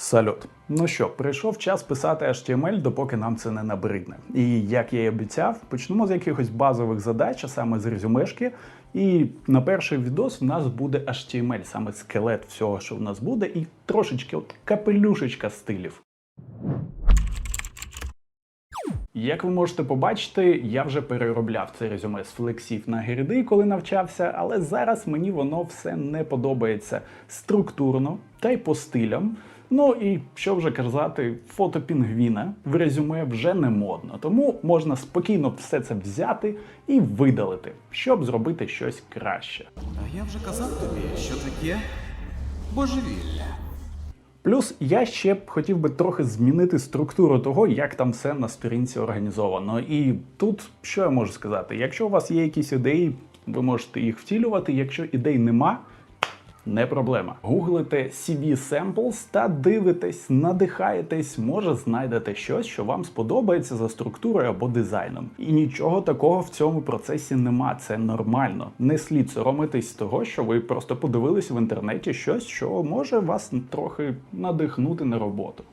Салют. Ну що, прийшов час писати HTML, допоки нам це не набридне. І як я й обіцяв, почнемо з якихось базових задач, а саме з резюмешки. І на перший відос в нас буде HTML, саме скелет всього, що в нас буде, і трошечки от капелюшечка стилів. Як ви можете побачити, я вже переробляв це резюме з флексів на гріди, коли навчався, але зараз мені воно все не подобається структурно та й по стилям. Ну і що вже казати, фото пінгвіна в резюме вже не модно, тому можна спокійно все це взяти і видалити, щоб зробити щось краще. А я вже казав тобі, що таке божевілля. Плюс я ще б хотів би трохи змінити структуру того, як там все на сторінці організовано. І тут що я можу сказати? Якщо у вас є якісь ідеї, ви можете їх втілювати. Якщо ідей нема, не проблема. Гуглите CV Samples та дивитесь, надихаєтесь, може знайдете щось, що вам сподобається за структурою або дизайном. І нічого такого в цьому процесі нема. Це нормально. Не слід соромитись того, що ви просто подивились в інтернеті щось, що може вас трохи надихнути на роботу.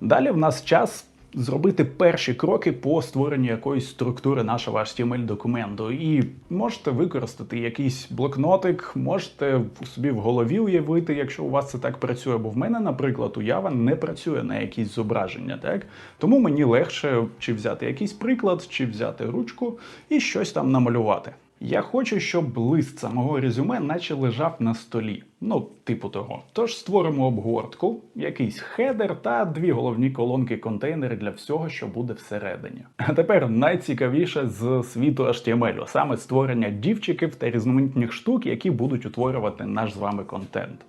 Далі в нас час зробити перші кроки по створенню якоїсь структури нашого HTML документу. І можете використати якийсь блокнотик, можете собі в голові уявити, якщо у вас це так працює. Бо в мене, наприклад, уява не працює на якісь зображення, так тому мені легше чи взяти якийсь приклад, чи взяти ручку і щось там намалювати. Я хочу, щоб лист самого резюме наче лежав на столі. Ну, типу того. Тож створимо обгортку, якийсь хедер та дві головні колонки контейнери для всього, що буде всередині. А тепер найцікавіше з світу HTML, саме створення дівчиків та різноманітних штук, які будуть утворювати наш з вами контент.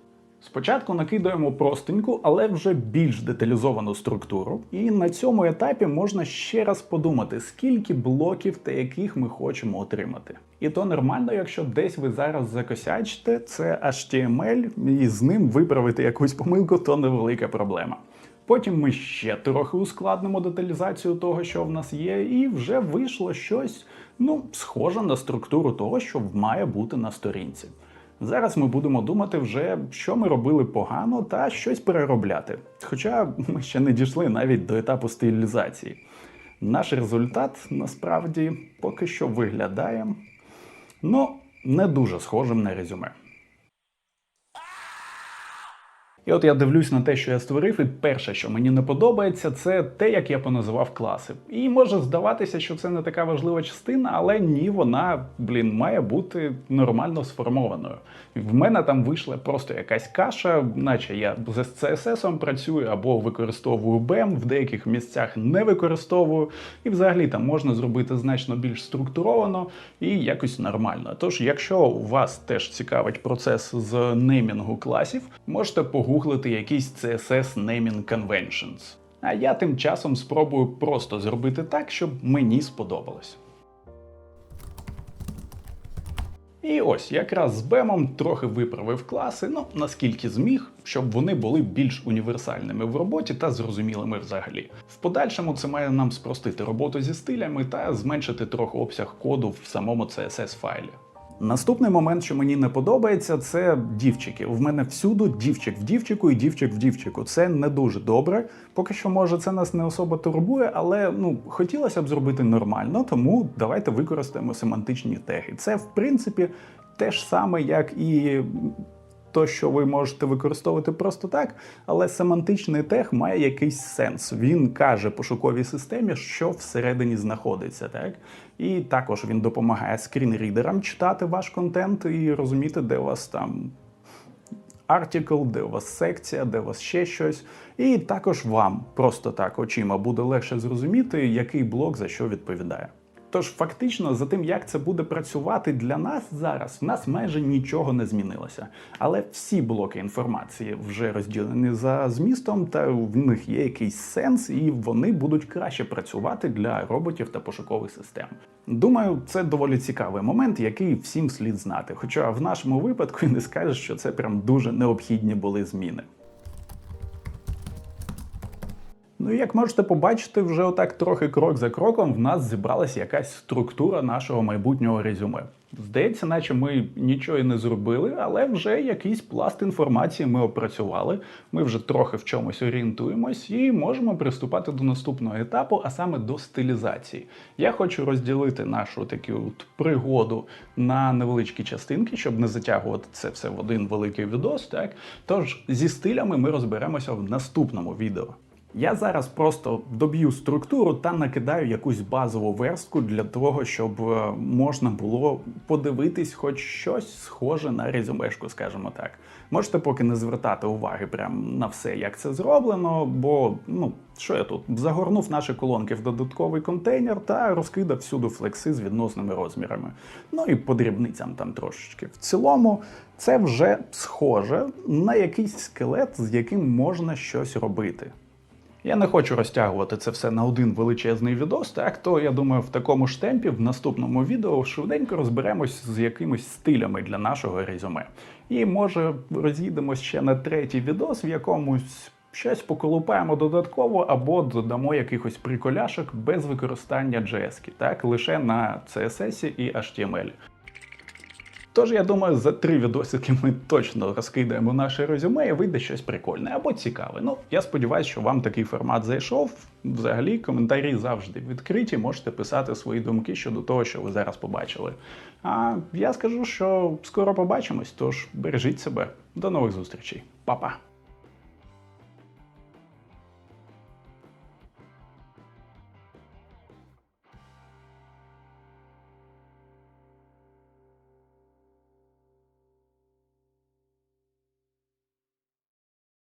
Спочатку накидаємо простеньку, але вже більш деталізовану структуру. І на цьому етапі можна ще раз подумати, скільки блоків та яких ми хочемо отримати. І то нормально, якщо десь ви зараз закосячите, це HTML, і з ним виправити якусь помилку, то невелика проблема. Потім ми ще трохи ускладнимо деталізацію того, що в нас є, і вже вийшло щось ну, схоже на структуру того, що має бути на сторінці. Зараз ми будемо думати вже, що ми робили погано, та щось переробляти. Хоча ми ще не дійшли навіть до етапу стилізації. Наш результат насправді поки що виглядає ну, не дуже схожим на резюме. І от я дивлюсь на те, що я створив, і перше, що мені не подобається, це те, як я поназивав класи. І може здаватися, що це не така важлива частина, але ні, вона, блін, має бути нормально сформованою. В мене там вийшла просто якась каша, наче я з CSS працюю або використовую BEM, в деяких місцях не використовую. І взагалі там можна зробити значно більш структуровано і якось нормально. Тож, якщо вас теж цікавить процес з неймінгу класів, можете погуглити якісь CSS naming conventions. А я тим часом спробую просто зробити так, щоб мені сподобалось. І ось якраз з бемом трохи виправив класи, ну наскільки зміг, щоб вони були більш універсальними в роботі та зрозумілими взагалі. В подальшому це має нам спростити роботу зі стилями та зменшити трохи обсяг коду в самому CSS файлі. Наступний момент, що мені не подобається, це дівчики. В мене всюди дівчик в дівчику і дівчик в дівчику. Це не дуже добре. Поки що, може, це нас не особо турбує, але ну хотілося б зробити нормально, тому давайте використаємо семантичні теги. Це, в принципі, те ж саме, як і то, що ви можете використовувати просто так, але семантичний тег має якийсь сенс. Він каже пошуковій системі, що всередині знаходиться, так і також він допомагає скрінрідерам читати ваш контент і розуміти, де у вас там. Артикл, де у вас секція, де у вас ще щось, і також вам просто так очима буде легше зрозуміти, який блок за що відповідає. Тож фактично за тим, як це буде працювати для нас зараз, в нас майже нічого не змінилося. Але всі блоки інформації вже розділені за змістом, та в них є якийсь сенс, і вони будуть краще працювати для роботів та пошукових систем. Думаю, це доволі цікавий момент, який всім слід знати. Хоча в нашому випадку і не скажеш, що це прям дуже необхідні були зміни. Ну, і як можете побачити, вже отак трохи крок за кроком в нас зібралася якась структура нашого майбутнього резюме. Здається, наче ми нічого і не зробили, але вже якийсь пласт інформації ми опрацювали. Ми вже трохи в чомусь орієнтуємось і можемо приступати до наступного етапу, а саме до стилізації. Я хочу розділити нашу таку от пригоду на невеличкі частинки, щоб не затягувати це все в один великий відос. Так тож зі стилями ми розберемося в наступному відео. Я зараз просто доб'ю структуру та накидаю якусь базову верстку для того, щоб е, можна було подивитись хоч щось схоже на резюмешку, скажімо так. Можете поки не звертати уваги прям на все, як це зроблено, бо ну що я тут загорнув наші колонки в додатковий контейнер та розкидав всюди флекси з відносними розмірами. Ну і по дрібницям там трошечки. В цілому це вже схоже на якийсь скелет, з яким можна щось робити. Я не хочу розтягувати це все на один величезний відос, так то я думаю, в такому ж темпі в наступному відео швиденько розберемось з якимись стилями для нашого резюме. І може розійдемось ще на третій відос, в якомусь щось поколупаємо додатково або додамо якихось приколяшок без використання JS, так лише на CSS і HTML. Тож я думаю, за три відосики ми точно розкидаємо наше резюме і вийде щось прикольне або цікаве. Ну, я сподіваюся, що вам такий формат зайшов. Взагалі, коментарі завжди відкриті. Можете писати свої думки щодо того, що ви зараз побачили. А я скажу, що скоро побачимось, тож бережіть себе. До нових зустрічей. Па-па!